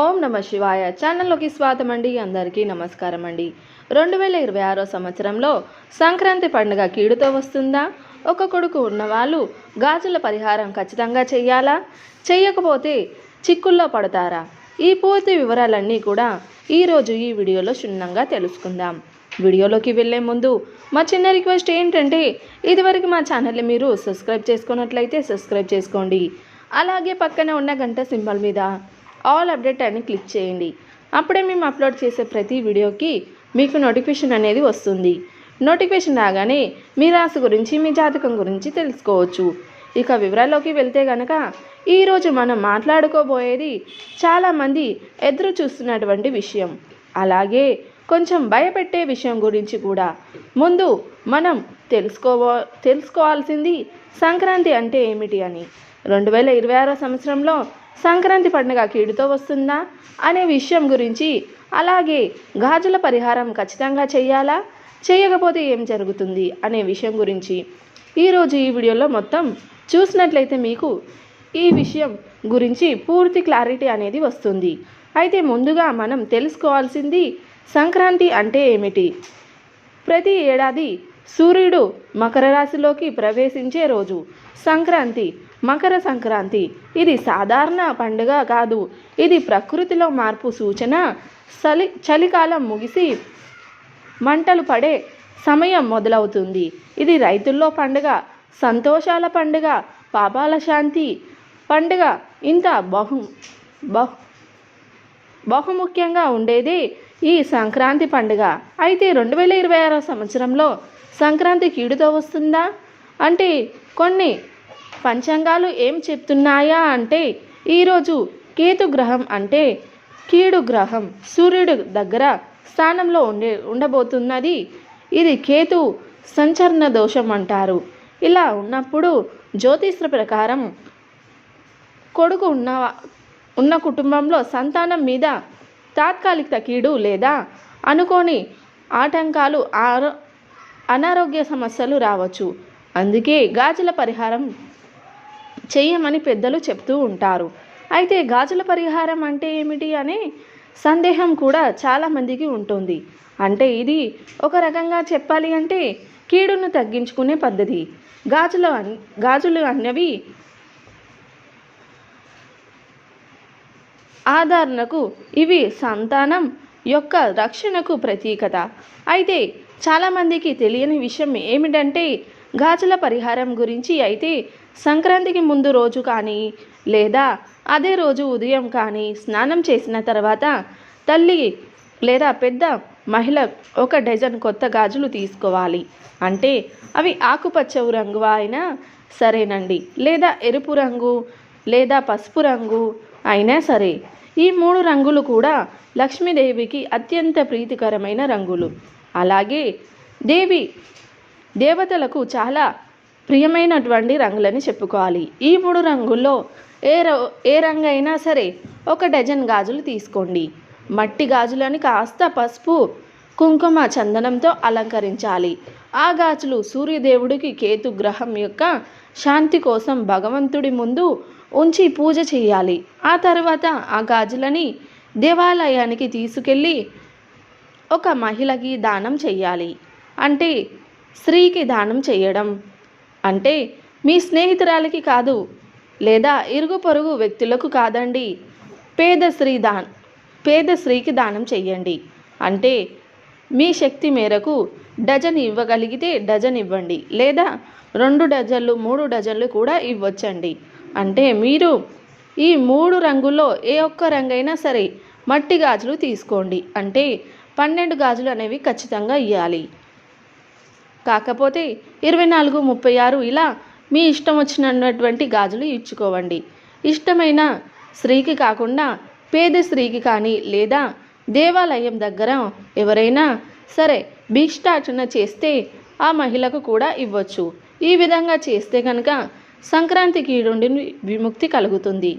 ఓం నమ శివాయ. ఛానల్లోకి స్వాగతం అండి అందరికీ నమస్కారం అండి రెండు వేల ఇరవై ఆరో సంవత్సరంలో సంక్రాంతి పండుగ కీడుతో వస్తుందా? ఒక కొడుకు ఉన్నవాళ్ళు గాజుల పరిహారం ఖచ్చితంగా చెయ్యాలా? చెయ్యకపోతే చిక్కుల్లో పడతారా? ఈ పూర్తి వివరాలన్నీ కూడా ఈరోజు ఈ వీడియోలో క్షుణ్ణంగా తెలుసుకుందాం. వీడియోలోకి వెళ్ళే ముందు మా చిన్న రిక్వెస్ట్ ఏంటంటే ఇదివరకు మా ఛానల్ని మీరు సబ్స్క్రైబ్ చేసుకున్నట్లయితే సబ్స్క్రైబ్ చేసుకోండి. అలాగే పక్కన ఉన్న గంట సింబల్ మీద ఆల్ అప్డేట్ అని క్లిక్ చేయండి. అప్పుడే మేము అప్లోడ్ చేసే ప్రతి వీడియోకి మీకు నోటిఫికేషన్ అనేది వస్తుంది. నోటిఫికేషన్ రాగానే మీ రాశి గురించి మీ జాతకం గురించి తెలుసుకోవచ్చు. ఇక వివరాల్లోకి వెళ్తే గనక ఈరోజు మనం మాట్లాడుకోబోయేది చాలామంది ఎదురు చూస్తున్నటువంటి విషయం. అలాగే కొంచెం భయపెట్టే విషయం గురించి కూడా. ముందు మనం తెలుసుకోవో తెలుసుకోవాల్సింది సంక్రాంతి అంటే ఏమిటి అని. రెండు వేల ఇరవై ఆరో సంవత్సరంలో సంక్రాంతి పండుగ కీడుతో వస్తుందా అనే విషయం గురించి అలాగే గాజుల పరిహారం ఖచ్చితంగా చేయాలా? చేయకపోతే ఏం జరుగుతుంది అనే విషయం గురించి ఈరోజు ఈ వీడియోలో మొత్తం చూసినట్లయితే మీకు ఈ విషయం గురించి పూర్తి క్లారిటీ అనేది వస్తుంది. అయితే ముందుగా మనం తెలుసుకోవాల్సింది సంక్రాంతి అంటే ఏమిటి? ప్రతి ఏడాది సూర్యుడు మకర రాశిలోకి ప్రవేశించే రోజు. సంక్రాంతి మకర సంక్రాంతి. ఇది సాధారణ పండుగ కాదు. ఇది ప్రకృతిలో మార్పు సూచన. చలి చలికాలం ముగిసి మంటలు పడే సమయం మొదలవుతుంది. ఇది రైతుల్లో పండుగ సంతోషాల పండుగ పాపాల శాంతి పండుగ. ఇంత బహు బహు బహుముఖ్యంగా ఉండేది ఈ సంక్రాంతి పండుగ. అయితే రెండు వేల ఇరవై ఆరో సంవత్సరంలో సంక్రాంతి కీడుతో వస్తుందా? అంటే కొన్ని పంచాంగాలు ఏం చెప్తున్నాయా అంటే ఈరోజు కేతు గ్రహం అంటే కీడు గ్రహం. సూర్యుడు దగ్గర స్థానంలో ఉండే ఉండబోతున్నది. ఇది కేతు సంచరణ దోషం అంటారు. ఇలా ఉన్నప్పుడు జ్యోతిష్ర ప్రకారం కొడుకు ఉన్న ఉన్న కుటుంబంలో సంతానం మీద తాత్కాలిక కీడు లేదా అనుకోని ఆటంకాలు ఆరో అనారోగ్య సమస్యలు రావచ్చు. అందుకే గాజుల పరిహారం చేయమని పెద్దలు చెప్తూ ఉంటారు. అయితే గాజుల పరిహారం అంటే ఏమిటి అనే సందేహం కూడా చాలామందికి ఉంటుంది. అంటే ఇది ఒక రకంగా చెప్పాలి అంటే కీడును తగ్గించుకునే పద్ధతి. గాజుల గాజులు అన్నవి ఆదరణకు ఇవి సంతానం యొక్క రక్షణకు ప్రతీకత. అయితే చాలామందికి తెలియని విషయం ఏమిటంటే గాజుల పరిహారం గురించి అయితే సంక్రాంతికి ముందు రోజు కానీ లేదా అదే రోజు ఉదయం కానీ స్నానం చేసిన తర్వాత తల్లి లేదా పెద్ద మహిళ ఒక డజన్ కొత్త గాజులు తీసుకోవాలి. అంటే అవి ఆకుపచ్చ రంగు అయినా సరేనండి. లేదా ఎరుపు రంగు లేదా పసుపు రంగు అయినా సరే. ఈ మూడు రంగులు కూడా లక్ష్మీదేవికి అత్యంత ప్రీతికరమైన రంగులు. అలాగే దేవి దేవతలకు చాలా ప్రియమైనటువంటి రంగులని చెప్పుకోవాలి. ఈ మూడు రంగుల్లో ఏ ఏ రంగు అయినా సరే ఒక డజన్ గాజులు తీసుకోండి. మట్టి గాజులని కాస్త పసుపు కుంకుమ చందనంతో అలంకరించాలి. ఆ గాజులు సూర్యదేవుడికి కేతు గ్రహం యొక్క శాంతి కోసం భగవంతుడి ముందు ఉంచి పూజ చేయాలి. ఆ తర్వాత ఆ గాజులని దేవాలయానికి తీసుకెళ్ళి ఒక మహిళకి దానం చెయ్యాలి అంటే స్త్రీకి దానం చేయడం. అంటే మీ స్నేహితురాలకి కాదు లేదా ఇరుగు పొరుగు వ్యక్తులకు కాదండి. పేద స్త్రీ దాన్ పేద స్త్రీకి దానం చెయ్యండి. అంటే మీ శక్తి మేరకు డజన్ ఇవ్వగలిగితే డజన్ ఇవ్వండి లేదా రెండు డజన్లు మూడు డజన్లు కూడా ఇవ్వచ్చండి. అంటే మీరు ఈ మూడు రంగుల్లో ఏ ఒక్క రంగైనా సరే మట్టి గాజులు తీసుకోండి. అంటే పన్నెండు గాజులు అనేవి ఖచ్చితంగా ఇవ్వాలి కాకపోతే ఇరవై నాలుగు ముప్పై ఆరు ఇలా మీ ఇష్టం వచ్చినటువంటి గాజులు ఇచ్చుకోవండి. ఇష్టమైన స్త్రీకి కాకుండా పేద స్త్రీకి కానీ లేదా దేవాలయం దగ్గర ఎవరైనా సరే భిక్షాటన చేస్తే ఆ మహిళకు కూడా ఇవ్వచ్చు. ఈ విధంగా చేస్తే కనుక సంక్రాంతి కీడుండి విముక్తి కలుగుతుంది.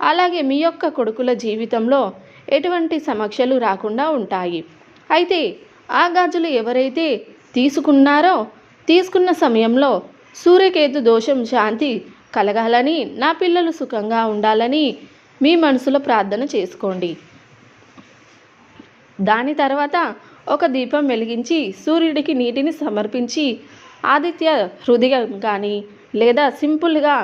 అలాగే మీ యొక్క కొడుకుల జీవితంలో ఎటువంటి సమస్యలు రాకుండా ఉంటాయి. అయితే ఆ గాజులు ఎవరైతే తీసుకున్నారో? తీసుకున్న సమయంలో సూర్యకేతు దోషం శాంతి కలగాలని నా పిల్లలు సుఖంగా ఉండాలని మీ మనసులో ప్రార్థన చేసుకోండి. దాని తర్వాత ఒక దీపం వెలిగించి సూర్యుడికి నీటిని సమర్పించి ఆదిత్య హృదయం కానీ లేదా సింపుల్గా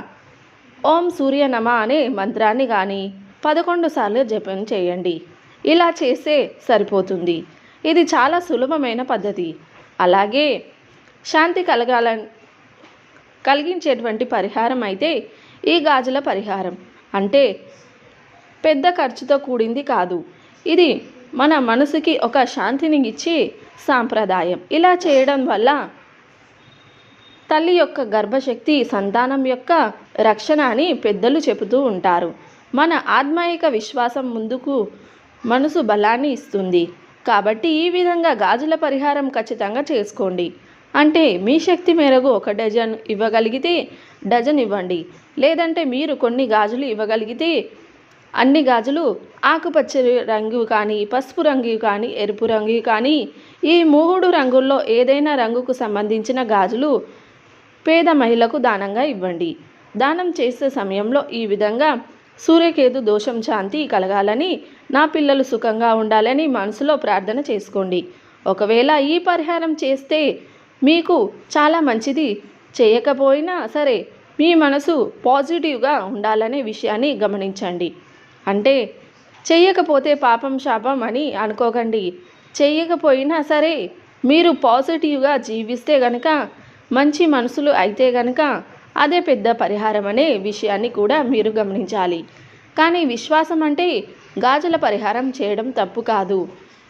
ఓం సూర్య నమ అనే మంత్రాన్ని కానీ పదకొండు సార్లు జపం చేయండి. ఇలా చేస్తే సరిపోతుంది. ఇది చాలా సులభమైన పద్ధతి. అలాగే శాంతి కలగాల కలిగించేటువంటి పరిహారం అయితే ఈ గాజుల పరిహారం. అంటే పెద్ద ఖర్చుతో కూడింది కాదు. ఇది మన మనసుకి ఒక శాంతిని ఇచ్చే సాంప్రదాయం. ఇలా చేయడం వల్ల తల్లి యొక్క గర్భశక్తి సంతానం యొక్క రక్షణ అని పెద్దలు చెబుతూ ఉంటారు. మన ఆత్మాయిక విశ్వాసం ముందుకు మనసు బలాన్ని ఇస్తుంది. కాబట్టి ఈ విధంగా గాజుల పరిహారం ఖచ్చితంగా చేసుకోండి. అంటే మీ శక్తి మేరకు ఒక డజన్ ఇవ్వగలిగితే డజన్ ఇవ్వండి. లేదంటే మీరు కొన్ని గాజులు ఇవ్వగలిగితే అన్ని గాజులు ఆకుపచ్చ రంగు కానీ పసుపు రంగు కానీ ఎరుపు రంగు కానీ ఈ మూడు రంగుల్లో ఏదైనా రంగుకు సంబంధించిన గాజులు పేద మహిళకు దానంగా ఇవ్వండి. దానం చేసే సమయంలో ఈ విధంగా సూర్యకేతు దోషం శాంతి కలగాలని నా పిల్లలు సుఖంగా ఉండాలని మనసులో ప్రార్థన చేసుకోండి. ఒకవేళ ఈ పరిహారం చేస్తే మీకు చాలా మంచిది. చేయకపోయినా సరే మీ మనసు పాజిటివ్గా ఉండాలనే విషయాన్ని గమనించండి. అంటే చేయకపోతే పాపం శాపం అని అనుకోకండి. చేయకపోయినా సరే మీరు పాజిటివ్గా జీవిస్తే గనక మంచి మనసులు అయితే గనక అదే పెద్ద పరిహారం అనే విషయాన్ని కూడా మీరు గమనించాలి. కానీ విశ్వాసం అంటే గాజుల పరిహారం చేయడం తప్పు కాదు.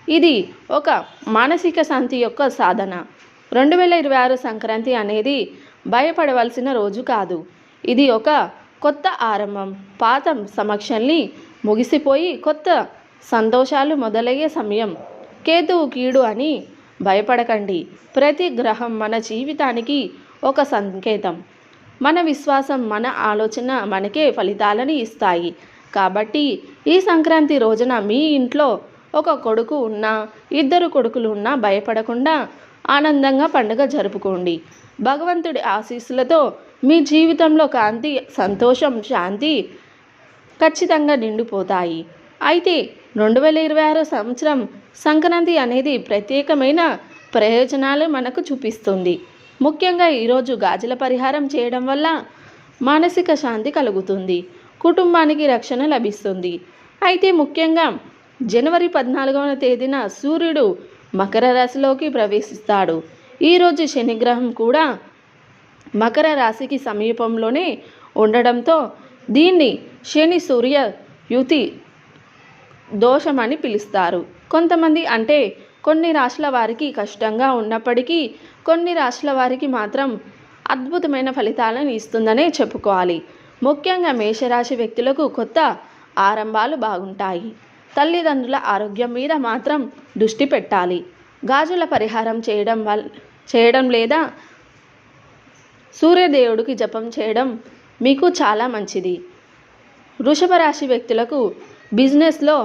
ఇది ఒక మానసిక శాంతి యొక్క సాధన. రెండు వేల ఇరవై ఆరు సంక్రాంతి అనేది భయపడవలసిన రోజు కాదు. ఇది ఒక కొత్త ఆరంభం. పాత సమక్షల్ని ముగిసిపోయి కొత్త సంతోషాలు మొదలయ్యే సమయం. కేతువు కీడు అని భయపడకండి. ప్రతి గ్రహం మన జీవితానికి ఒక సంకేతం. మన విశ్వాసం మన ఆలోచన మనకే ఫలితాలని ఇస్తాయి. కాబట్టి ఈ సంక్రాంతి రోజున మీ ఇంట్లో ఒక కొడుకు ఉన్నా ఇద్దరు కొడుకులు ఉన్నా భయపడకుండా ఆనందంగా పండుగ జరుపుకోండి. భగవంతుడి ఆశీస్సులతో మీ జీవితంలో కాంతి సంతోషం శాంతి ఖచ్చితంగా నిండిపోతాయి. అయితే రెండు వేల ఇరవై ఆరో సంవత్సరం సంక్రాంతి అనేది ప్రత్యేకమైన ప్రయోజనాలు మనకు చూపిస్తుంది. ముఖ్యంగా ఈరోజు గాజుల పరిహారం చేయడం వల్ల మానసిక శాంతి కలుగుతుంది కుటుంబానికి రక్షణ లభిస్తుంది. అయితే ముఖ్యంగా జనవరి పద్నాలుగవ తేదీన సూర్యుడు మకర రాశిలోకి ప్రవేశిస్తాడు. ఈరోజు శనిగ్రహం కూడా మకర రాశికి సమీపంలోనే ఉండడంతో దీన్ని శని సూర్య యుతి దోషమని పిలుస్తారు. కొంతమంది అంటే కొన్ని రాశుల వారికి కష్టంగా ఉన్నప్పటికీ కొన్ని రాశుల వారికి మాత్రం అద్భుతమైన ఫలితాలను ఇస్తుందనే చెప్పుకోవాలి. ముఖ్యంగా మేషరాశి వ్యక్తులకు కొత్త ఆరంభాలు బాగుంటాయి. తల్లిదండ్రుల ఆరోగ్యం మీద మాత్రం దృష్టి పెట్టాలి. గాజుల పరిహారం చేయడం వల్ చేయడం లేదా సూర్యదేవుడికి జపం చేయడం మీకు చాలా మంచిది. వృషభ రాశి వ్యక్తులకు బిజినెస్లో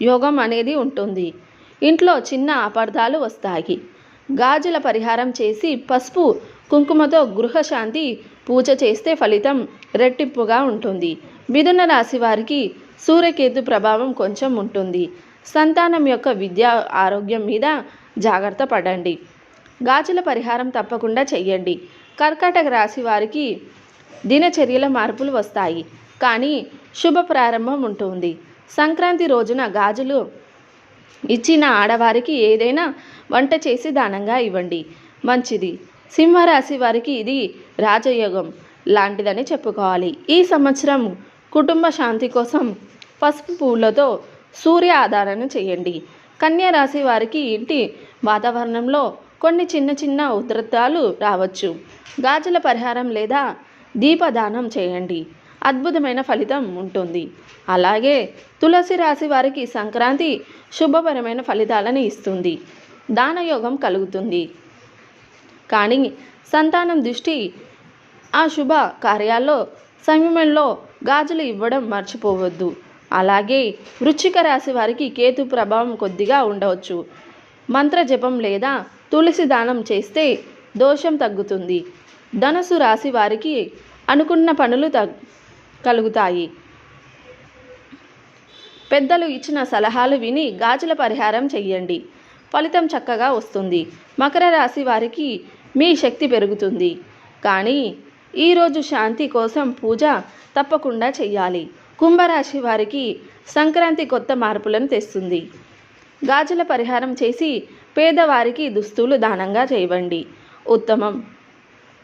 యోగం అనేది ఉంటుంది. ఇంట్లో చిన్న అపార్థాలు వస్తాయి. గాజుల పరిహారం చేసి పసుపు కుంకుమతో గృహశాంతి పూజ చేస్తే ఫలితం రెట్టింపుగా ఉంటుంది. మిథున రాశి వారికి సూర్యకేతు ప్రభావం కొంచెం ఉంటుంది. సంతానం యొక్క విద్యా ఆరోగ్యం మీద జాగ్రత్త పడండి. గాజుల పరిహారం తప్పకుండా చెయ్యండి కర్కాటక రాశి వారికి దినచర్యల మార్పులు వస్తాయి. కానీ శుభ ప్రారంభం ఉంటుంది. సంక్రాంతి రోజున గాజులు ఇచ్చిన ఆడవారికి ఏదైనా వంట చేసి దానంగా ఇవ్వండి. మంచిది. సింహరాశి వారికి ఇది రాజయోగం లాంటిదని చెప్పుకోవాలి. ఈ సంవత్సరం కుటుంబ శాంతి కోసం పసుపు పువ్వులతో సూర్య ఆధారణ చేయండి. కన్యా రాశి వారికి ఇంటి వాతావరణంలో కొన్ని చిన్న చిన్న ఉధృతాలు రావచ్చు. గాజుల పరిహారం లేదా దీపదానం చేయండి. అద్భుతమైన ఫలితం ఉంటుంది. అలాగే తులసి రాశి వారికి సంక్రాంతి శుభపరమైన ఫలితాలను ఇస్తుంది. దానయోగం కలుగుతుంది. కానీ సంతానం దృష్టి ఆ శుభ కార్యాల్లో సమయంలో గాజులు ఇవ్వడం మర్చిపోవద్దు. అలాగే వృచ్చిక రాశి వారికి కేతు ప్రభావం కొద్దిగా ఉండవచ్చు. మంత్ర జపం లేదా తులసి దానం చేస్తే దోషం తగ్గుతుంది. ధనుసు రాశి వారికి అనుకున్న పనులు తగ్ కలుగుతాయి. పెద్దలు ఇచ్చిన సలహాలు విని గాజుల పరిహారం చెయ్యండి. ఫలితం చక్కగా వస్తుంది. మకర రాశి వారికి మీ శక్తి పెరుగుతుంది. కానీ ఈరోజు శాంతి కోసం పూజ తప్పకుండా చెయ్యాలి. కుంభరాశి వారికి సంక్రాంతి కొత్త మార్పులను తెస్తుంది. గాజుల పరిహారం చేసి పేదవారికి దుస్తులు దానంగా చేయండి ఉత్తమం.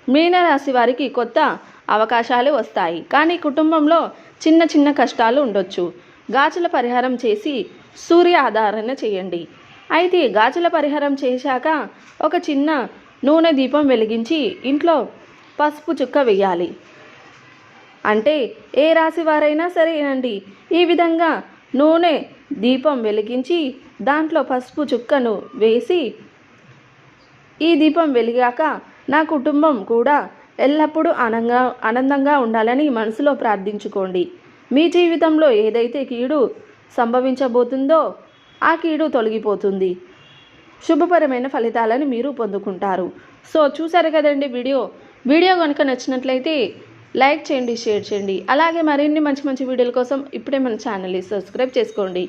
మీనరాశి వారికి కొత్త అవకాశాలు వస్తాయి. కానీ కుటుంబంలో చిన్న చిన్న కష్టాలు ఉండొచ్చు. గాజుల పరిహారం చేసి సూర్య ఆధారణ చేయండి. అయితే గాజుల పరిహారం చేశాక ఒక చిన్న నూనె దీపం వెలిగించి ఇంట్లో పసుపు చుక్క వేయాలి. అంటే ఏ రాశి వారైనా సరేనండి. ఈ విధంగా నూనె దీపం వెలిగించి దాంట్లో పసుపు చుక్కను వేసి ఈ దీపం వెలిగాక నా కుటుంబం కూడా ఎల్లప్పుడూ ఆనందంగా ఆనందంగా ఉండాలని మనసులో ప్రార్థించుకోండి. మీ జీవితంలో ఏదైతే కీడు సంభవించబోతుందో ఆ కీడు తొలగిపోతుంది. శుభపరమైన ఫలితాలను మీరు పొందుకుంటారు. సో చూసారు కదండి వీడియో? వీడియో కనుక నచ్చినట్లయితే లైక్ చేయండి షేర్ చేయండి. అలాగే మరిన్ని మంచి మంచి వీడియోల కోసం ఇప్పుడే మన ఛానల్ని సబ్స్క్రైబ్ చేసుకోండి.